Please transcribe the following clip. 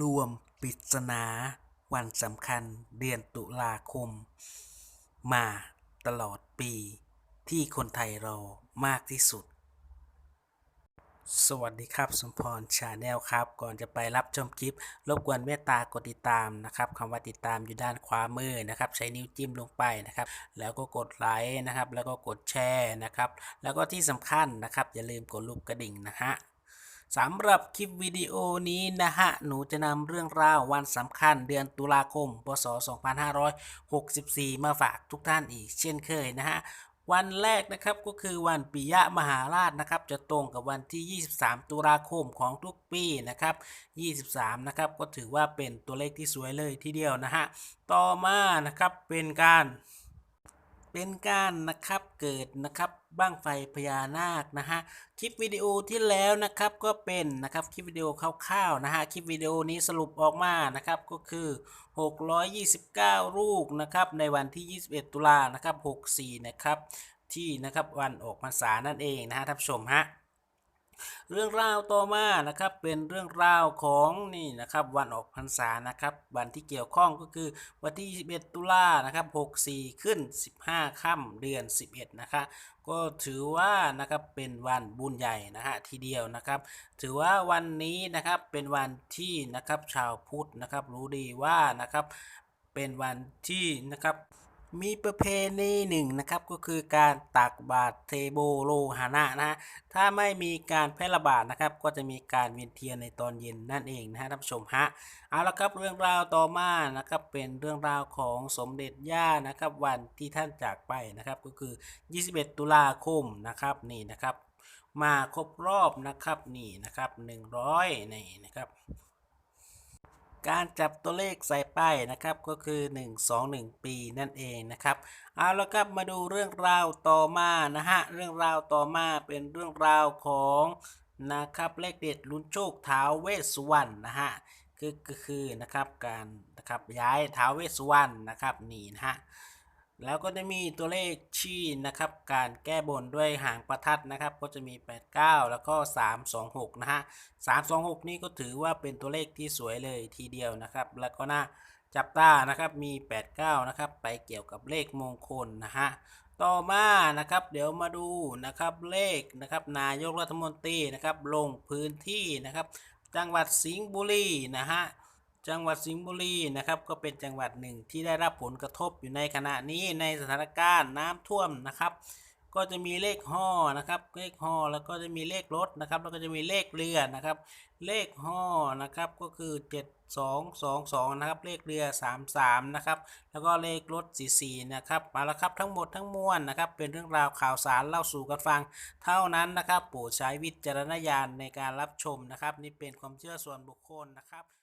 รวมปริศนา วันสำคัญเดือนตุลาคม มาตลอดปีที่คนไทยรอมากที่สุด สวัสดีครับ สมพรชาแนลครับ ก่อนจะไปรับชมคลิป รบกวนเมตตากดติดตามนะครับคำว่าติดตามอยู่ด้านขวามือนะครับ ใช้นิ้วจิ้มลงไปนะครับ แล้วก็กดไลค์นะครับ แล้วก็กดแชร์นะครับ แล้วก็ที่สำคัญนะครับ อย่าลืมกดรูปกระดิ่งนะฮะ สำหรับคลิปวิดีโอนี้นะฮะ หนูจะนำเรื่องราววันสำคัญเดือนตุลาคม พศ 2564 มาฝากทุกท่านอีกเช่นเคยนะฮะ วันแรกนะครับก็คือวันปิยมหาราชนะครับ จะตรงกับวันที่ 23 ตุลาคมของทุกปีนะครับ 23 นะครับก็ถือว่าเป็นตัวเลขที่สวยเลยทีเดียวนะฮะ ต่อมานะครับเป็นการ เป็นการนะครับเกิดนะครับบ้างไฟพญานาคนะฮะคลิปวิดีโอที่แล้วนะครับก็เป็นนะครับคลิปวิดีโอคร่าวๆนะฮะคลิปวิดีโอนี้สรุปออกมานะครับก็คือ 629 ลูกนะครับในวันที่ 21 ตุลานะครับ64 นะครับที่นะครับวันออกพรรษานั่นเองนะฮะท่านผู้ชมฮะ เรื่องราวต่อมานะครับเป็นเรื่องราวของนี่นะครับวันออกพรรษานะครับวันที่เกี่ยวข้องก็คือวันที่ 21 ตุลานะครับ64 ขึ้น 15 ค่ำเดือน 11 นะคะก็ถือว่านะครับเป็นวันบุญใหญ่นะฮะทีเดียวนะครับ ถือว่าวันนี้นะครับเป็นวันที่นะครับชาวพุทธนะครับรู้ดีว่านะครับเป็นวันที่นะครับ มีประเพณีหนึ่งนะครับก็คือการตักบาตรเทโบโลหานะนะฮะถ้าไม่มีการแพร่ระบาดนะครับ ก็จะมีการเวียนเทียนในตอนเย็นนั่นเองนะฮะท่านผู้ชมฮะเอาละครับเรื่องราวต่อมานะครับเป็นเรื่องราวของสมเด็จย่านะครับวันที่ท่านจากไปนะครับก็คือ 21 ตุลาคมนะครับนี่นะครับ มาครบรอบนะครับนี่นะครับ 100นี่นะครับ การจับตัวเลขใส่ป้ายนะครับก็คือ 121 ปีนั่นเองนะครับเอาละครับมาดูเรื่องราวต่อมานะฮะเรื่องราวต่อมาเป็นเรื่องราวของนะครับเลขเด็ดลุ้นโชคท้าวเวสสุวรรณนะฮะคือก็คือนะครับการนะครับย้ายท้าวเวสสุวรรณนะครับนี่นะฮะ แล้วก็จะมีตัวเลขชี้นะครับ การแก้บนด้วยหางประทัดนะครับ ก็จะมี 89 แล้วก็ 326 นะฮะ 326 นี่ก็ถือว่าเป็นตัวเลขที่สวยเลยทีเดียวนะครับ แล้วก็น่าจับตานะครับมี 89 นะครับ ไปเกี่ยวกับเลขมงคลนะฮะต่อมานะครับเดี๋ยวมาดูนะครับเลขนะครับนายกรัฐมนตรีนะครับลงพื้นที่นะครับ จังหวัดสิงห์บุรีนะฮะ จังหวัดสิงห์บุรีนะครับก็เป็นจังหวัดหนึ่งที่ได้รับผลกระทบอยู่ในขณะนี้ในสถานการณ์น้ำท่วมนะครับ ก็จะมีเลขห่อนะครับเลขห่อแล้วก็จะมีเลขรถนะครับแล้วก็จะมีเลขเรือนะครับ เลขห่อนะครับก็คือ 7222นะครับเลขเรือ 33นะครับแล้วก็เลขรถ44นะครับเอาละครับทั้งหมดทั้งมวลนะครับ เป็นเรื่องราวข่าวสารเล่าสู่กันฟัง เท่านั้นนะครับโปรดใช้วิจารณญาณในการรับชมนะครับ นี่เป็นความเชื่อส่วนบุคคลนะครับ